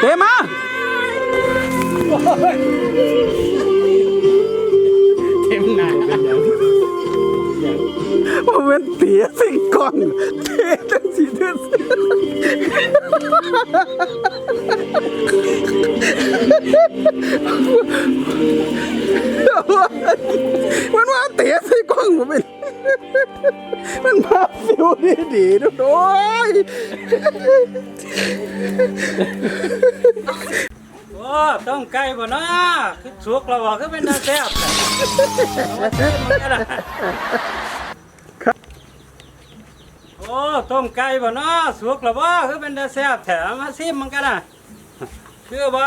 เตะมาเต็มหน้าผมเป็นเตียสิงกล้องเตะจังสีเดือดมัน มาฟิวดีดีๆด้ยโอ้ยโอ้ต้องไก่บ่นะคือสุกแล้วบ่คือเป็นตาแซ่บโอ้ต้มไก่บ่นะสุกแล้วบ่คือเป็นตาแซ่บแถมมาซิมมันกันนะคือบ่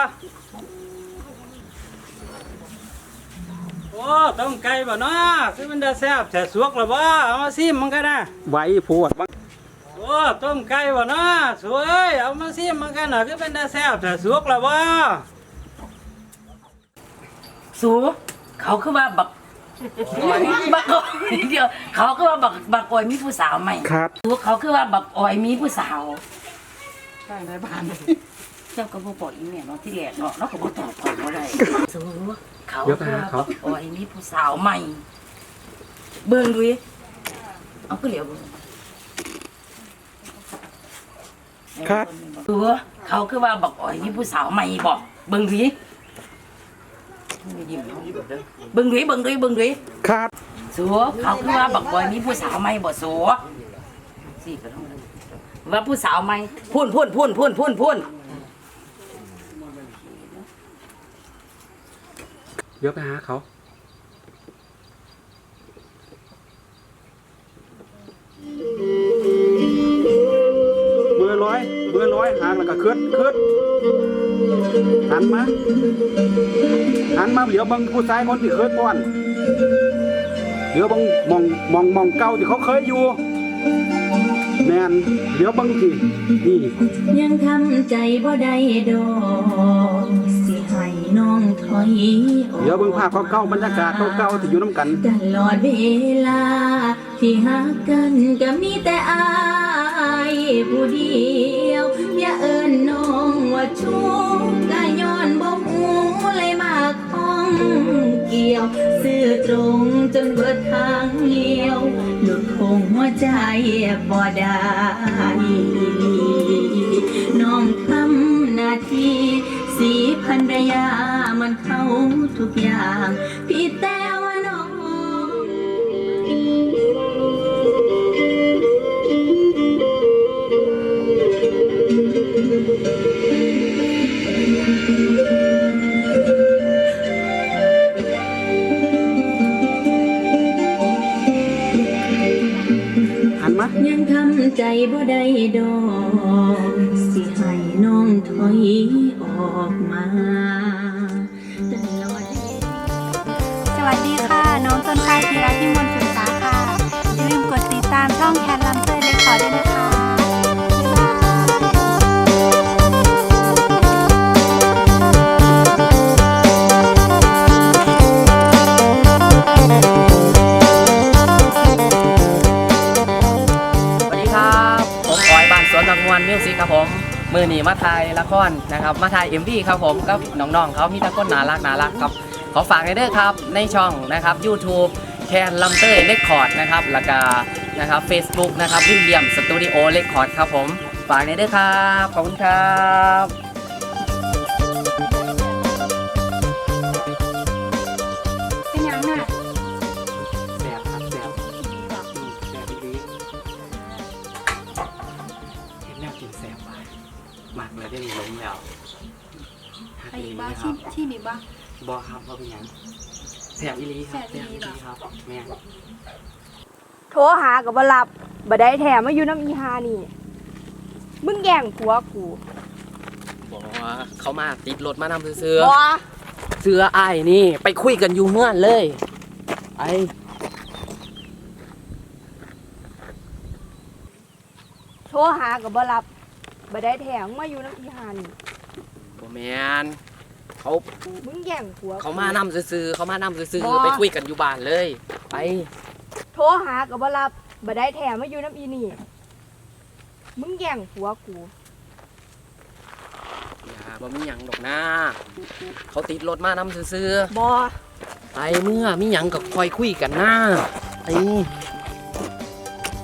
โอ้ต้มไก่บ่เนาะคือเป็นตาแซ่บแถสุกแล้วบ่เอามาซิมมันกันนะไว้พวดบ้างโอ้ต้มไก่บ่เนาะสวยเอามาซิมมันกันน่ะคือเป็นตาแซ่บแต่สุกแล้วบ่สูเขาคือว่าบักบักออยเดียวเขาคือว่าบักบักออยมีผู้สาวใหม่ครับ สูเขาคือว่าบักออยมีผู้สาวใช่ได้บ้าน เจ้าก็บ่บอกอีแม่เนาะที่แรกเนาะเนาะก็บ่ตอบก่อนบ่ได้สูเขาคือว่าบักออยมีผู้สาวใหม่ เบิ่งดูดิเอาคือเหลียวเบิ่งครับสูเขาคือว่าบักออยมีผู้สาวใหม่บอกเบิ่งดูดิยิ้มเนาะเบิ่งดูดิเบิ่งดูดิเบิ่งดูดิ ครับ สัวเขาคือว่าบักบอยมีผู้สาวไหมบ่สัวสิก็ต้องว่าผู้สาวไหมพุ่นพุ่นพุ่นพุ่นพุ่นพุ่น เดี๋ยวไปหาเขา เบอร์ร้อย เบอร์ร้อยหางแล้วก็คืดคืดหันมา หันมาเดี๋ยวบังผู้ชายคนที่เคยป้อน เดี๋ยวบังมองมองมองเก่าที่เขาเคยอยู่ แมนเดี๋ยวเบังสินี่ยังทำใจบ่ได้ดอกสิให้น้องถอยออกเดี๋ยวเบิ่งภาพเก่าๆบรรยากาศเก่าๆที่อยู่น้ำกันตลอดเวลา ที่หักกันก็มีแต่อายผู้เดียว อย่าเอิ้นน้องว่าชู้ก็ย้อนบ่หูเลยมาข้องเกี่ยว ซื่อตรงจนเบิดทางเลี้ยวหลุดคงหัว ใจบ่ได้น้องทำหน้าที่สีพันรยามันเข้าทุกอย่างพี่ต ยังทำใจบ่ได้ดอก สิให้น้องถอยออกมา มือหนีมาทายละครนะครับ มาทายเอ็มวีครับผมกับน้องๆเขามีตะก้นน่ารักน่ารักครับ ขอฝากในเด้วยครับ ในช่องนะครับ YouTube แคนลัมเตอร์เลคคอร์ดนะครับแล้วก็นะครับ Facebook นะครับวิลเลียมสตูดิโอเลคคอร์ดครับผม ฝากในเด้วยครับ ขอบคุณครับ กเลยได้มีล้มแล้วไอ้บ้าที่ที่นี่บ้า บอครับว่าเป็นหยังแซ่บอีหลีครับแซ่บอีหลีเหรอ ครับแม่นโทรหากับบรับบ่ได้แถมมาอยู่น้ำอีฮานี่ มึงแย่งผัวกูบอกว่าเขามาติดรถมานำเสือ บ่เสือไอ้ายนี่ ไปคุยกันอยู่เมื่อนเลย ไอ้โทรหากับบรับ บ่ได้แถมมาอยู่น้ำอีฮานี่บอแมนเขามึงแย่งผัวกูเขามานำซื้อๆเขามานำซื้อบ่ ๆไปคุยกันอยู่บ้านเลย ไปโทรหากับบรับบ่ได้แถมมาอยู่น้ำอีนี่ มึงแย่งผัวกูแม่อย่าบ่มีหยังดอกนะเขาติดรถมานำซื่อบอๆไปเมื่อมีหยังก็คอยคุยกันนะไป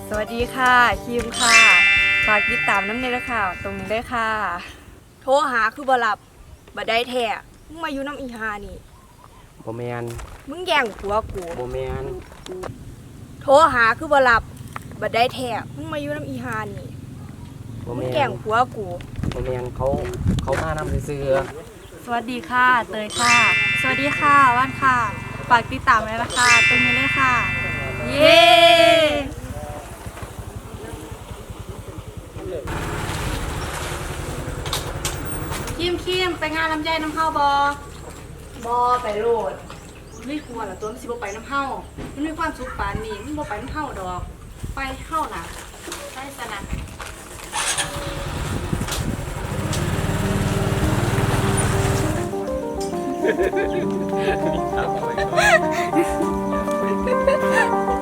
สวัสดีค่ะคิมค่ะ ฝากติดตามน้ำเนยค่ะตรงนี้ได้ค่ะ โทรหาคือบ่รับบ่ได้แท้มึงมาอยู่น้ำอีหานี่บ่แมนมึงแย่งผัวกูบ่แมนโทรหาคือบ่รับบ่ได้แท้มึงมาอยู่น้ำอีหานี่บ่มึแมงแย่นงผัวกู บ่แมนเขาเขามานำซื่อสวัสดีค่ะ เตยค่ะ สวัสดีค่ะ ว่านค่ะ ฝากติดตามเลยนะคะตรงนี้เลยค่ะ เย้ คิมคิมไปงานลำไยน้ำเข้าบอบอไปโลดไม่ควรละตัวมันสิบไปน้ำเข้ามันมีความสุขปานนี้มันบ่ไปน้ำเข้าดอก ไปเข้าน่ะไปสนะๆ